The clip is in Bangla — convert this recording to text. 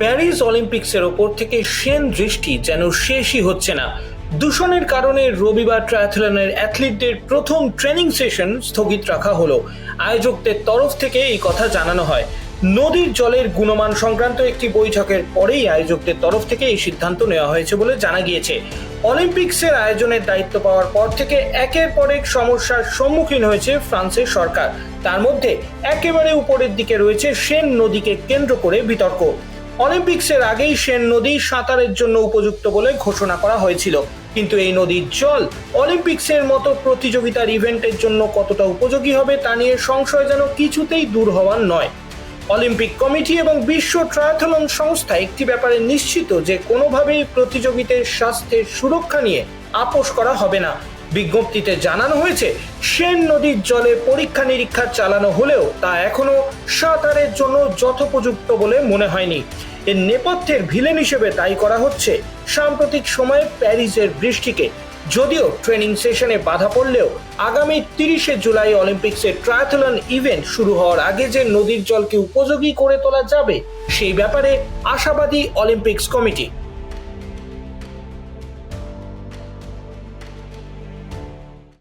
প্যারিস অলিম্পিক্সের ওপর থেকে সেন দৃষ্টি যেন শেষই হচ্ছে না। দূষণের কারণে রবিবার ট্রায়াথলনের অ্যাথলিটদের প্রথম ট্রেনিং সেশন স্থগিত রাখা হলো। আয়োজকদের তরফ থেকে এই কথা জানানো হয়। নদীর জলের গুণমান সংক্রান্ত একটি বৈঠকের পরেই আয়োজকদের তরফ থেকে এই সিদ্ধান্ত নেওয়া হয়েছে বলে জানা গিয়েছে। অলিম্পিক্সের আয়োজনের দায়িত্ব পাওয়ার পর থেকে একের পর এক সমস্যার সম্মুখীন হয়েছে ফ্রান্সের সরকার। তার মধ্যে একেবারে উপরের দিকে রয়েছে সেন নদীকে কেন্দ্র করে বিতর্ক। অলিম্পিক্সের আগেই সেন নদী সাঁতারের জন্য উপযুক্ত বলে ঘোষণা করা হয়েছিল। কিন্তু এই নদীর জল অলিম্পিক্সের মতো প্রতিযোগিতার ইভেন্টের জন্য কতটা উপযোগী হবে তা নিয়ে সংশয় যেন কিছুতেই দূর হওয়ার নয়। অলিম্পিক কমিটি এবং বিশ্ব ট্রায়াথলন সংস্থা একটি ব্যাপারে নিশ্চিত যে কোনোভাবেই প্রতিযোগিতার স্বাস্থ্যের সুরক্ষা নিয়ে আপোষ করা হবে না। বিজ্ঞপ্তিতে জানানো হয়েছে, সেন নদীর জলে পরীক্ষা নিরীক্ষা চালানো হলেও তা এখনও সাঁতারের জন্য যথোপযুক্ত বলে মনে হয়নি। এর নেপথ্যের ভিলেন হিসেবে দায়ী করা হচ্ছে সাম্প্রতিক সময়ে প্যারিসের বৃষ্টিকে। যদিও ট্রেনিং সেশনে বাধা পড়লেও আগামী তিরিশে জুলাই অলিম্পিক্সের ট্রায়াথলন ইভেন্ট শুরু হওয়ার আগে যে নদীর জলকে উপযোগী করে তোলা যাবে, সেই ব্যাপারে আশাবাদী অলিম্পিক্স কমিটি।